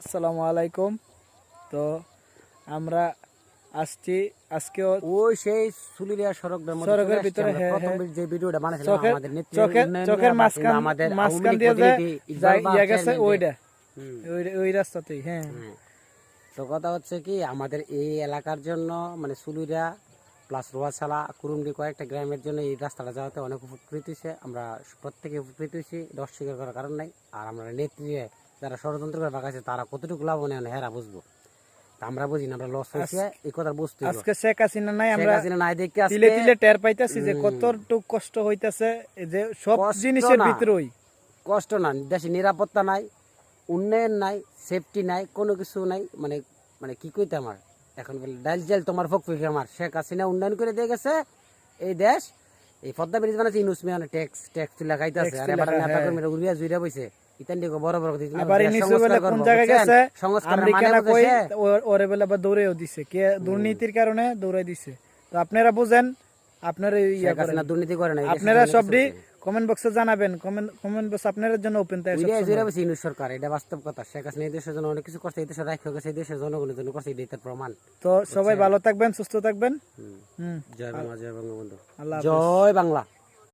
আসসালামু আলাইকুম। তো আমরা আসছি আজকেও ওই সেই সুলিরিয়া মধ্যে সড়কের ভিতরে, হ্যাঁ, প্রথম হ্যাঁ। যে ভিডিওটা বানাইছিলাম আমাদের নেত্রী চোখের চোখের মাঝখান আমাদের মাঝখান দিয়ে যে ইয়া গেছে ওইটা ওই ওই রাস্তাতেই হ্যাঁ। তো কথা হচ্ছে কি আমাদের এই এলাকার জন্য মানে সুলিরা প্লাস রোয়াশালা কুরুমডি কয়েকটা গ্রামের জন্য এই রাস্তাটা যাওয়াতে অনেক উপকৃত হয়েছে। আমরা প্রত্যেকে উপকৃত হয়েছি এটা অস্বীকার করার কারণ নাই। আর আমরা নেত্রী যারা ষড়যন্ত্র করে বাগাইছে তারা কতটুকু লাভ নেয় হেরা বুঝব। আমরা বুঝি না আমরা লস হয়েছে এই কথা বুঝতে আজকে শেখ হাসিনা নাই আমরা হাসিনা নাই দেখে তিলে আজকে তিলে টের পাইতেছি যে কতটুক কষ্ট হইতাছে যে সব জিনিসের। ভিতরেই। কষ্ট না দেশে নিরাপত্তা নাই উন্নয়ন নাই সেফটি নাই কোনো কিছু নাই মানে মানে কি কইতে আমার? এখন বলে ডাইল জেল তোমার ফক ফিকে আমার। শেখ হাসিনা উন্নয়ন করে দিয়ে গেছে এই দেশ এই পদ্মা ব্রিজ বানাচ্ছে ইনুস মিয়ানে ট্যাক্স ট্যাক্স তুলে খাইতেছে। আর এবার নেতা কর্মীরা উড়িয়া জুইরা বইছে। বড় আবার কোন জায়গায় গেছে? মানে কই ওরে বলে আবার দৌড়েও দিছে। কে দুর্নীতির কারণে দৌড়াই দিছে। তো আপনারা বুঝেন আপনারা ইয়া করেন। দুর্নীতি করে না। কমেন্ট বক্সে জানাবেন। কমেন্ট কমেন্ট বক্স আপনাদের জন্য ওপেন তাই সরকার এটা বাস্তব কথা। শেখ হাসিনা এই দেশের জন্য অনেক কিছু করছে এই দেশের রাখে গেছে এই দেশের জনগণের জন্য করছে এটাই প্রমাণ। তো সবাই ভালো থাকবেন সুস্থ থাকবেন। হুম। জয় বাংলা জয় বঙ্গবন্ধু। আল্লাহ জয় বাংলা।